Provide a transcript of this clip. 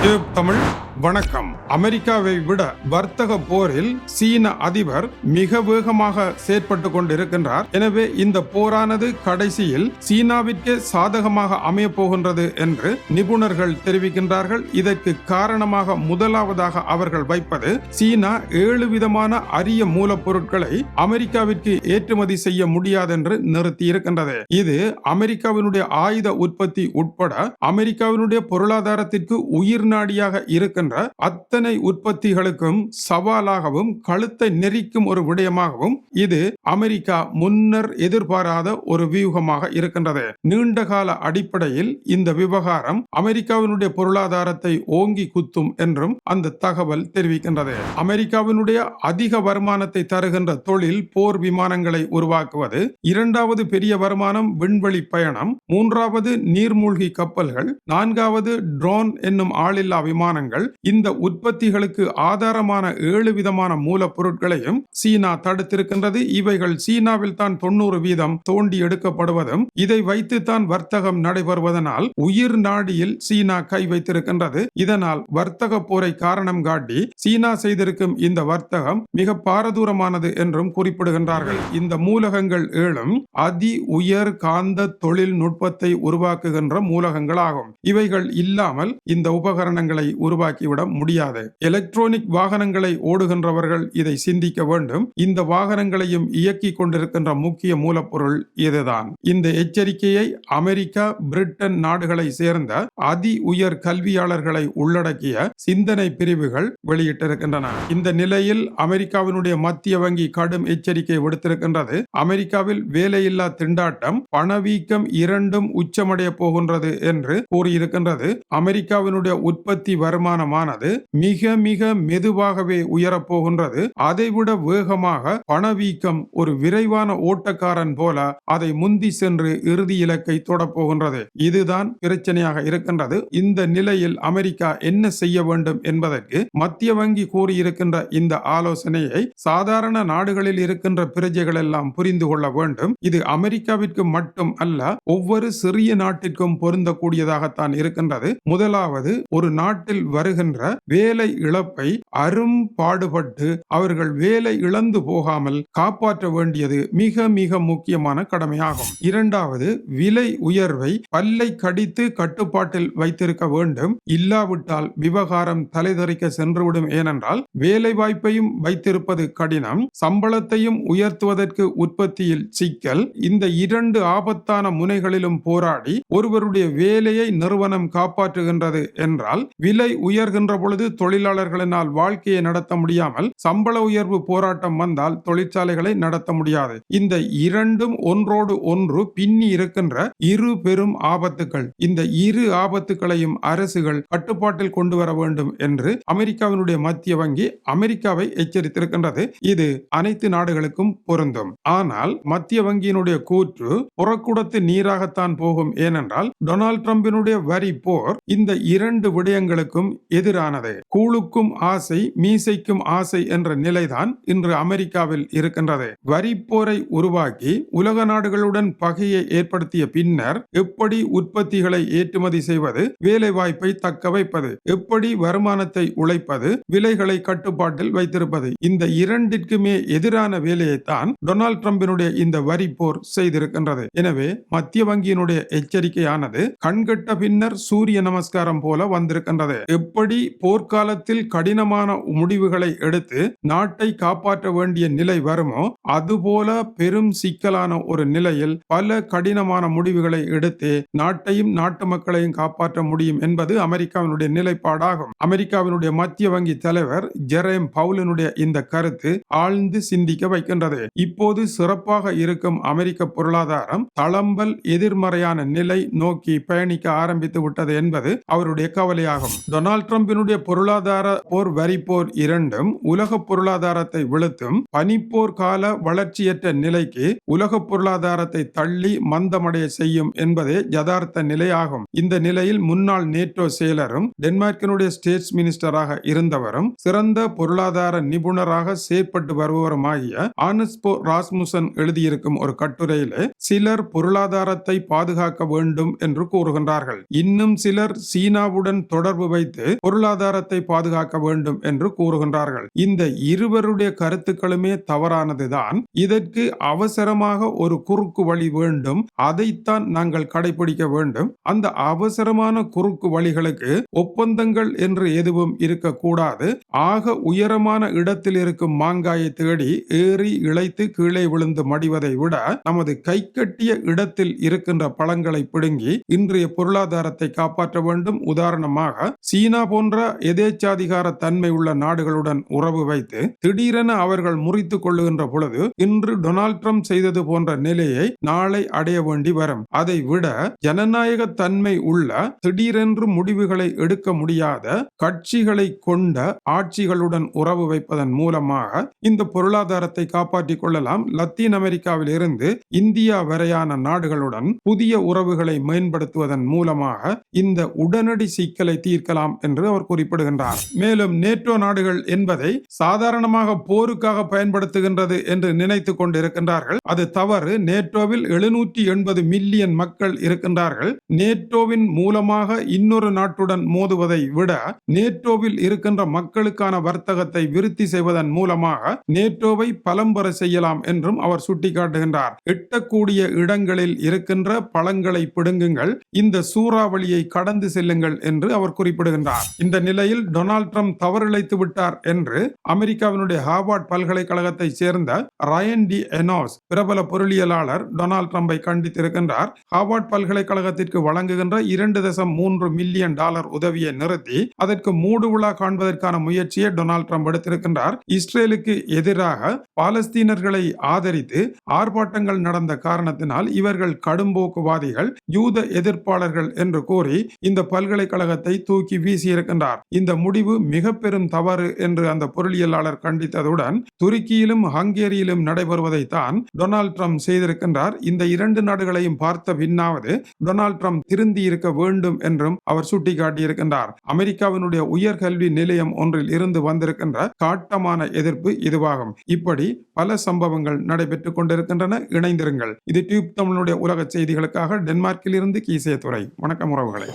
இது தமிழ் வணக்கம். அமெரிக்காவை விட வர்த்தக போரில் சீன அதிபர் மிக வேகமாக செயற்பட்டு கொண்டிருக்கின்றார். எனவே இந்த போரானது கடைசியில் சீனாவிற்கே சாதகமாக அமைய போகின்றது என்று நிபுணர்கள் தெரிவிக்கின்றார்கள். இதற்கு காரணமாக முதலாவதாக அவர்கள் வைப்பது சீனா ஏழு விதமான அரிய மூலப்பொருட்களை அமெரிக்காவிற்கு ஏற்றுமதி செய்ய முடியாது என்று நிறுத்தி இருக்கின்றது இது அமெரிக்காவினுடைய ஆயுத உற்பத்தி உட்பட அமெரிக்காவினுடைய பொருளாதாரத்திற்கு உயிர் நாடியாக இருக்கின்ற போன்ற அத்தனை உற்பத்திகளுக்கும் சவாலாகவும் கழுத்தை நெறிக்கும் ஒரு விடயமாகவும் இது அமெரிக்கா முன்னர் எதிர்பாராத ஒரு வியூகமாக இருக்கின்றது. நீண்டகால அடிப்படையில் இந்த விவகாரம் அமெரிக்காவினுடைய பொருளாதாரத்தை ஓங்கி குத்தும் என்றும் அந்த தகவல் தெரிவிக்கின்றது. அமெரிக்காவினுடைய அதிக வருமானத்தை தருகின்ற தொழில் போர் விமானங்களை உருவாக்குவது இரண்டாவது பெரிய வருமானம் விண்வெளி பயணம் மூன்றாவது நீர்மூழ்கி கப்பல்கள் நான்காவது ட்ரோன் என்னும் ஆளில்லா விமானங்கள் இந்த உற்பத்திகளுக்கு ஆதாரமான ஏழு விதமான மூலப்பொருட்களையும் சீனா தடுத்திருக்கின்றது. இவைகள் சீனாவில் தான் தொண்ணூறு வீதம் தோண்டி எடுக்கப்படுவதும் இதை வைத்துத்தான் வர்த்தகம் நடைபெறுவதனால் உயிர் நாடியில் சீனா கை வைத்திருக்கின்றது. இதனால் வர்த்தக போரை காரணம் காட்டி சீனா செய்திருக்கும் இந்த வர்த்தகம் மிக பாரதூரமானது என்றும் குறிப்பிடுகின்றார்கள். இந்த மூலகங்கள் ஏழும் அதி உயர் காந்த தொழில்நுட்பத்தை உருவாக்குகின்ற மூலகங்களாகும். இவைகள் இல்லாமல் இந்த உபகரணங்களை உருவாக்கி உருவாக்கிவிட முடியாது. எலக்ட்ரானிக் வாகனங்களை ஓடுகின்றவர்கள் இதை சிந்திக்க வேண்டும். இந்த வாகனங்களையும் இயக்கிக் கொண்டிருக்கின்ற முக்கிய மூலப்பொருள் இதுதான். இந்த எச்சரிக்கையை அமெரிக்கா பிரிட்டன் நாடுகளை சேர்ந்த அதி உயர் கல்வியாளர்களை உள்ளடக்கிய சிந்தனை பிரிவுகள் வெளியிட்டிருக்கின்றன. இந்த நிலையில் அமெரிக்காவினுடைய மத்திய வங்கி கடும் எச்சரிக்கை விடுத்திருக்கின்றது. அமெரிக்காவில் வேலையில்லா திண்டாட்டம் பணவீக்கம் இரண்டும் உச்சமடைய போகின்றது என்று கூறியிருக்கின்றது. அமெரிக்காவினுடைய உற்பத்தி வருமானம் வருமானமானது மிக மிக மெதுவாகவே உயரப் போகின்றது அதைவிட வேகமாக பணவீக்கம் ஒரு விரைவான ஓட்டக்காரன் போல அதை முந்தி சென்று இறுதி இலக்கை தொடப்போகின்றது. இதுதான் பிரச்சனையாக இருக்கின்றது. இந்த நிலையில் அமெரிக்கா என்ன செய்ய வேண்டும் என்பதற்கு மத்திய வங்கி கூறியிருக்கின்ற இந்த ஆலோசனையை சாதாரண நாடுகளில் இருக்கின்ற பிரஜைகள் எல்லாம் புரிந்து கொள்ள வேண்டும். இது அமெரிக்காவிற்கு மட்டும் அல்ல ஒவ்வொரு சிறிய நாட்டிற்கும் பொருந்தக்கூடியதாகத்தான் இருக்கின்றது. முதலாவது ஒரு நாட்டில் வருகின்ற வேலை இழப்பை அரும் பாடுபட்டு அவர்கள் வேலை இழந்து போகாமல் காப்பாற்ற வேண்டியது மிக மிக முக்கியமான கடமையாகும். இரண்டாவது விலை உயர்வை பல்லை கடித்து கட்டுப்பாட்டில் வைத்திருக்க வேண்டும். இல்லாவிட்டால் விவகாரம் தலைதறிக்க சென்றுவிடும். ஏனென்றால் வேலை வாய்ப்பையும் வைத்திருப்பது கடினம். சம்பளத்தையும் உயர்த்துவதற்கு உற்பத்தியில் சிக்கல். இந்த இரண்டு ஆபத்தான முனைகளிலும் போராடி ஒருவருடைய வேலையை நிறுவனம் காப்பாற்றுகின்றது என்றால் விலை உயர் உயர்கின்ற பொழுது தொழிலாளர்களினால் வாழ்க்கையை நடத்த முடியாமல் சம்பள உயர்வு போராட்டம் வந்தால் தொழிற்சாலைகளை நடத்த முடியாது. இந்த இரண்டும் ஒன்றோடு ஒன்று பின்னி இருக்கின்ற இரு பெரும் ஆபத்துக்கள். இந்த இரு ஆபத்துக்களையும் அரசுகள் கட்டுப்பாட்டில் கொண்டு வர வேண்டும் என்று அமெரிக்காவினுடைய மத்திய வங்கி அமெரிக்காவை எச்சரித்திருக்கின்றது. இது அனைத்து நாடுகளுக்கும் பொருந்தும். ஆனால் மத்திய வங்கியினுடைய கூற்று புறக்கூடத்து நீராகத்தான் போகும். ஏனென்றால் டொனால்ட் ட்ரம்பினுடைய வரி போர் இந்த இரண்டு விடயங்களுக்கும் எதிரானது. கூழுக்கும் ஆசை மீசைக்கும் ஆசை என்ற நிலைதான் இன்று அமெரிக்காவில் இருக்கின்றது. வரிப்போரை உருவாக்கி உலக நாடுகளுடன் பகையை ஏற்படுத்திய பின்னர் எப்படி உற்பத்திகளை ஏற்றுமதி செய்வது வேலை வாய்ப்பை தக்க வைப்பது எப்படி வருமானத்தை உழைப்பது விலைகளை கட்டுப்பாட்டில் வைத்திருப்பது இந்த இரண்டிற்குமே எதிரான வேலையைத்தான் டொனால்ட் ட்ரம்பினுடைய இந்த வரி போர் செய்திருக்கின்றது. எனவே மத்திய வங்கியினுடைய எச்சரிக்கையானது கண்கட்ட பின்னர் சூரிய நமஸ்காரம் போல வந்திருக்கின்றது. எப்படி மற்றபடி போர்க்காலத்தில் கடினமான முடிவுகளை எடுத்து நாட்டை காப்பாற்ற வேண்டிய நிலை வருமோ அதுபோல பெரும் சிக்கலான ஒரு நிலையில் பல கடினமான முடிவுகளை எடுத்து நாட்டையும் நாட்டு மக்களையும் காப்பாற்ற முடியும் என்பது அமெரிக்காவினுடைய நிலைப்பாடாகும். அமெரிக்காவினுடைய மத்திய வங்கி தலைவர் ஜெரேம் பவுலினுடைய இந்த கருத்து ஆழ்ந்து சிந்திக்க வைக்கின்றது. இப்போது சிறப்பாக இருக்கும் அமெரிக்க பொருளாதாரம் தளம்பல் எதிர்மறையான நிலை நோக்கி பயணிக்க ஆரம்பித்து விட்டது என்பது அவருடைய கவலையாகும். டொனால்ட் ட்ரம்ப் ட்ரம்பினுடைய பொருளாதார போர் வரி போர் இரண்டும் உலக பொருளாதாரத்தை விழுத்தும் பனிப்போர் கால வளர்ச்சியற்ற நிலைக்கு உலக பொருளாதாரத்தை தள்ளி மந்தமடைய செய்யும் என்பதே யதார்த்த நிலையாகும். இந்த நிலையில் முன்னாள் நேட்டோ செயலரும் டென்மார்க்கினுடைய ஸ்டேட்ஸ் மினிஸ்டராக இருந்தவரும் சிறந்த பொருளாதார நிபுணராக செயற்பட்டு வருபவருமாகிய ஆனஸ்போ ராஸ்முசன் எழுதியிருக்கும் ஒரு கட்டுரையிலே சிலர் பொருளாதாரத்தை பாதுகாக்க வேண்டும் என்று கூறுகின்றார்கள். இன்னும் சிலர் சீனாவுடன் தொடர்பு வைத்து பொருளாதாரத்தை பாதுகாக்க வேண்டும் என்று கூறுகின்றார்கள். இந்த இருவருடைய கருத்துக்களுமே தவறானதுதான். இதற்கு அவசரமாக ஒரு குறுக்கு வழி வேண்டும். அதைத்தான் நாங்கள் கடைபிடிக்க வேண்டும். அந்த அவசரமான குறுக்கு வழிகளுக்கு ஒப்பந்தங்கள் என்று எதுவும் இருக்கக்கூடாது. ஆக உயரமான இடத்தில் இருக்கும் மாங்காயை தேடி ஏறி இழைத்து கீழே விழுந்து மடிவதை விட நமது கை கட்டிய இடத்தில் இருக்கின்ற பழங்களை பிடுங்கி இன்றைய பொருளாதாரத்தை காப்பாற்ற வேண்டும். உதாரணமாக சீனா போன்ற எதேச்சாதிகார தன்மை உள்ள நாடுகளுடன் உறவு வைத்து திடீரென அவர்கள் முறித்துக் கொள்ளுகின்ற பொழுது இன்று டொனால்ட் ட்ரம்ப் செய்தது போன்ற நிலையை நாளை அடைய வேண்டி வரும். அதை விட ஜனநாயக தன்மை உள்ள திடீரென்று முடிவுகளை எடுக்க முடியாத கட்சிகளை கொண்ட ஆட்சிகளுடன் உறவு வைப்பதன் மூலமாக இந்த பொருளாதாரத்தை காப்பாற்றிக் கொள்ளலாம். லத்தீன் அமெரிக்காவில் இருந்து இந்தியா வரையான நாடுகளுடன் புதிய உறவுகளை மேம்படுத்துவதன் மூலமாக இந்த உடனடி சிக்கலை தீர்க்கலாம் என்று அவர் குறிப்பிடுகின்றார். மேலும் நேட்டோ நாடுகள் என்பதை சாதாரணமாக போருக்காக பயன்படுத்துகின்றது என்று நினைத்துக் கொண்டிருக்கின்றார்கள். அது தவறு. நேட்டோவில் எழுநூற்றி எண்பது மில்லியன் மக்கள் இருக்கின்றார்கள். நேட்டோவின் மூலமாக இன்னொரு நாட்டுடன் மோதுவதை விட நேட்டோவில் இருக்கின்ற மக்களுக்கான வர்த்தகத்தை விருத்தி செய்வதன் மூலமாக நேட்டோவை பலம்பர செய்யலாம் என்றும் அவர் சுட்டிக்காட்டுகின்றார். எட்டக்கூடிய இடங்களில் இருக்கின்ற பழங்களை பிடுங்குங்கள். இந்த சூறாவளியை கடந்து செல்லுங்கள் என்று அவர் குறிப்பிடுகின்றார். இந்த நிலையில் டொனால்ட் ட்ரம்ப் தவறிழைத்து விட்டார் என்று அமெரிக்காவினுடைய ஹார்வர்ட் பல்கலைக்கழகத்தை சேர்ந்த ரயன் டி எனோஸ் பிரபல பொருளியலாளர் டொனால்ட் ட்ரம்பை கண்டித்திருக்கின்றார். ஹார்வர்ட் பல்கலைக்கழகத்திற்கு வழங்குகின்ற இரண்டு தசம் மூன்று மில்லியன் டாலர் உதவியை நிறுத்தி அதற்கு மூடு விழா காண்பதற்கான முயற்சியை டொனால்ட் ட்ரம்ப் எடுத்திருக்கின்றார். இஸ்ரேலுக்கு எதிராக பாலஸ்தீனர்களை ஆதரித்து ஆர்ப்பாட்டங்கள் நடந்த காரணத்தினால் இவர்கள் கடும்போக்குவாதிகள் யூத எதிர்ப்பாளர்கள் என்று கூறி இந்த பல்கலைக்கழகத்தை தூக்கி வீசியிருக்கிறார் வீசியிருக்கின்றார் இந்த முடிவு மிக பெரும் தவறு என்று அந்த பொருளியலாளர் கண்டித்ததுடன் துருக்கியிலும் ஹங்கேரியிலும் நடைபெறுவதைத்தான் டொனால்ட் ட்ரம்ப் செய்திருக்கின்றார். இந்த இரண்டு நாடுகளையும் பார்த்த பின்னாவது டொனால்ட் ட்ரம்ப் திருந்தி இருக்க வேண்டும் என்றும் அவர் சுட்டிக்காட்டியிருக்கின்றார். அமெரிக்காவினுடைய உயர்கல்வி நிலையம் ஒன்றில் இருந்து வந்திருக்கின்ற காட்டமான எதிர்ப்பு இதுவாகும். இப்படி பல சம்பவங்கள் நடைபெற்றுக் கொண்டிருக்கின்றன. இணைந்திருங்கள். இது டியூப் தமிழுடைய உலக செய்திகளுக்காக டென்மார்க்கில் இருந்து கீசே துறை வணக்கம் உறவுகளை.